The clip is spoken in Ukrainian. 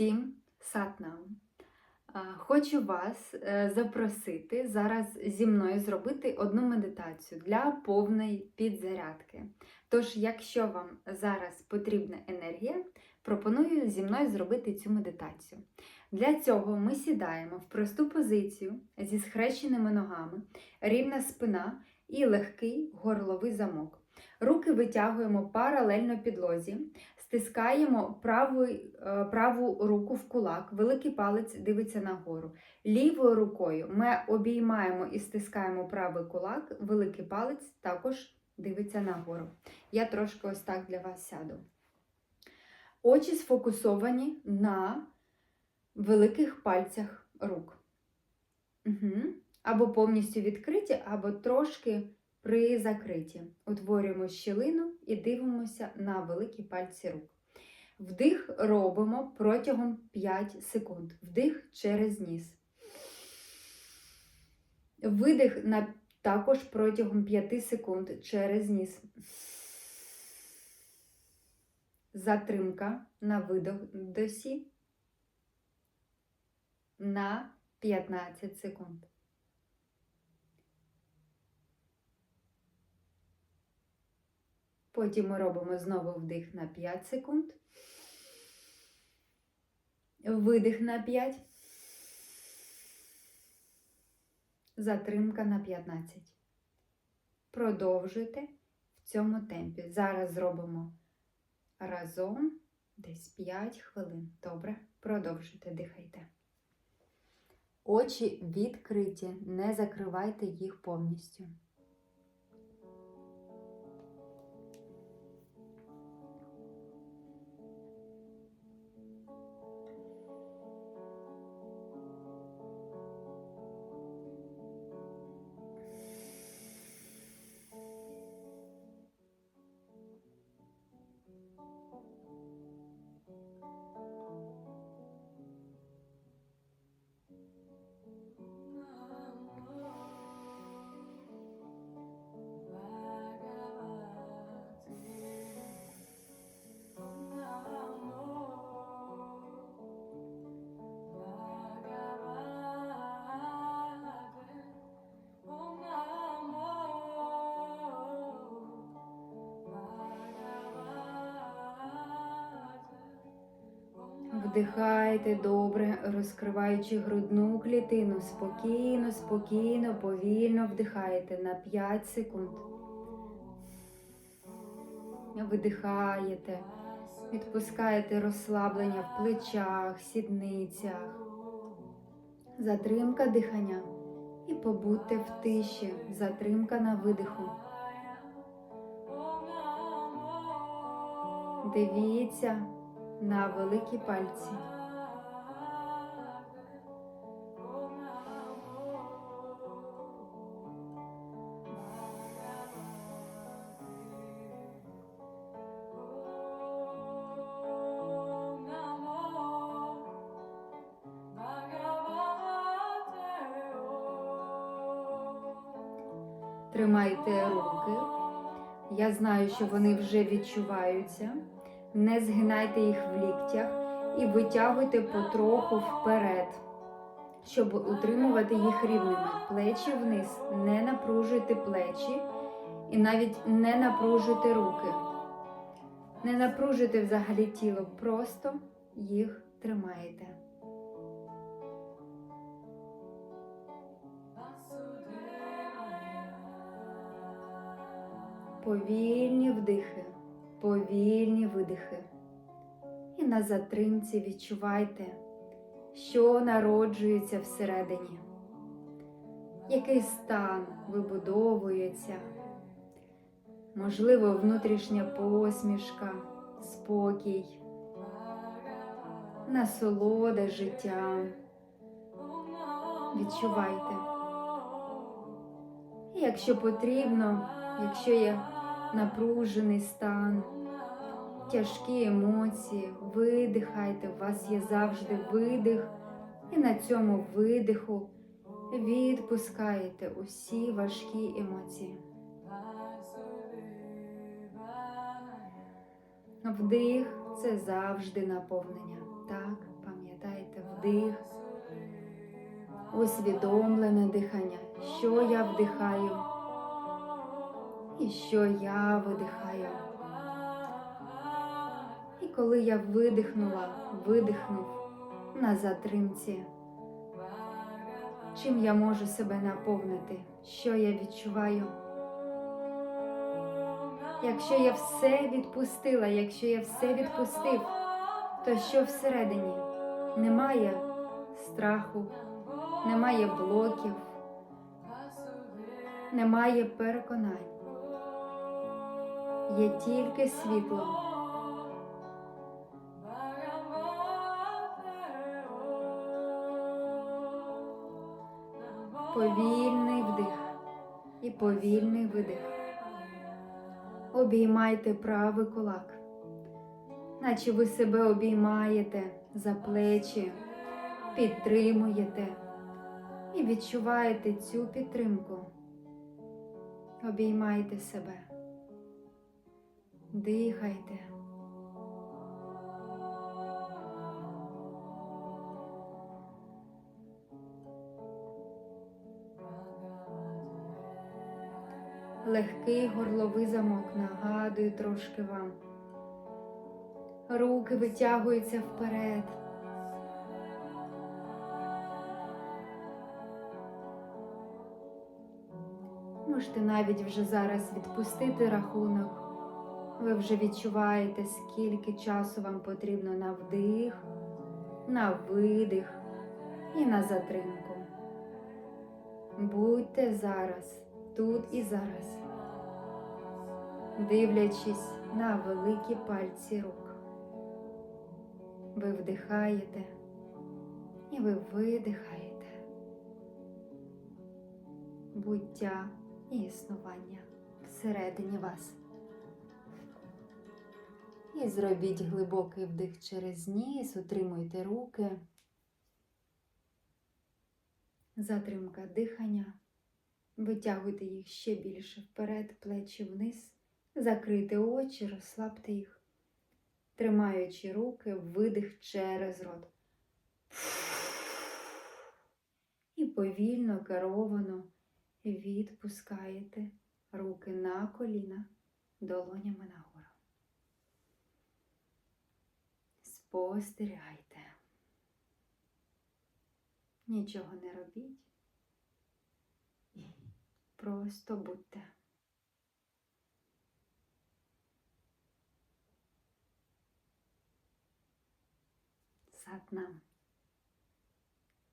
Всім сатнам! Хочу вас е, запросити зараз зі мною зробити одну медитацію для повної підзарядки. Тож, якщо вам зараз потрібна енергія, пропоную зі мною зробити цю медитацію. Для цього ми сідаємо в просту позицію зі схрещеними ногами, рівна спина і легкий горловий замок. Руки витягуємо паралельно підлозі, стискаємо праву, е, праву руку в кулак, великий палець дивиться нагору. Лівою рукою ми обіймаємо і стискаємо правий кулак, великий палець також дивиться нагору. Я трошки ось так для вас сяду. Очі сфокусовані на великих пальцях рук. Угу. Або повністю відкриті, або трошки призакриті. Утворюємо щілину і дивимося на великі пальці рук. Вдих робимо протягом 5 секунд. Вдих через ніс. Видих на також протягом 5 секунд через ніс. Затримка на видосі на 15 секунд. Потім ми робимо знову вдих на 5 секунд. Видих на 5. Затримка на 15. Продовжуйте в цьому темпі. Зараз зробимо разом десь 5 хвилин. Добре? Продовжуйте, дихайте. Очі відкриті, не закривайте їх повністю. Вдихайте добре, розкриваючи грудну клітину. Спокійно, спокійно, повільно вдихайте на 5 секунд. Видихаєте, відпускаєте розслаблення в плечах, сідницях, затримка дихання. І побудьте в тиші, затримка на видиху. Дивіться на великі пальці. Тримайте руки. Я знаю, що вони вже відчуваються. Не згинайте їх в ліктях і витягуйте потроху вперед, щоб утримувати їх рівними. Плечі вниз, не напружуйте плечі і навіть не напружуйте руки. Не напружуйте взагалі тіло, просто їх тримаєте. Повільні вдихи повільні видихи. І на затримці відчувайте, що народжується всередині, який стан вибудовується, можливо, внутрішня посмішка, спокій, насолода життям. Відчувайте. І якщо потрібно, якщо є напружений стан, тяжкі емоції, видихайте, у вас є завжди видих, і на цьому видиху відпускаєте усі важкі емоції. Вдих це завжди наповнення. Так, пам'ятайте. вдих, усвідомлене дихання, що я вдихаю і що я видихаю. І коли я видихнула, видихнув на затримці, чим я можу себе наповнити, що я відчуваю. Якщо я все відпустила, якщо я все відпустив, то що всередині? Немає страху, немає блоків, немає переконань. Є тільки світло. Повільний вдих і повільний видих. Обіймайте правий кулак, наче ви себе обіймаєте за плечі, підтримуєте і відчуваєте цю підтримку. Обіймайте себе, дихайте. Легкий горловий замок нагадую трошки вам. Руки витягуються вперед. Можете навіть вже зараз відпустити рахунок. Ви вже відчуваєте, скільки часу вам потрібно на вдих, на видих і на затримку. Будьте зараз тут і зараз, дивлячись на великі пальці рук. Ви вдихаєте і ви видихаєте буття і існування всередині вас. І зробіть глибокий вдих через ніс, утримуйте руки. Затримка дихання. Витягуйте їх ще більше вперед, плечі вниз, закрийте очі, розслабте їх, тримаючи руки, видих через рот. І повільно, керовано відпускаєте руки на коліна, долонями нагору. Спостерігайте. Нічого не робіть. Просто будьте. Сатнам.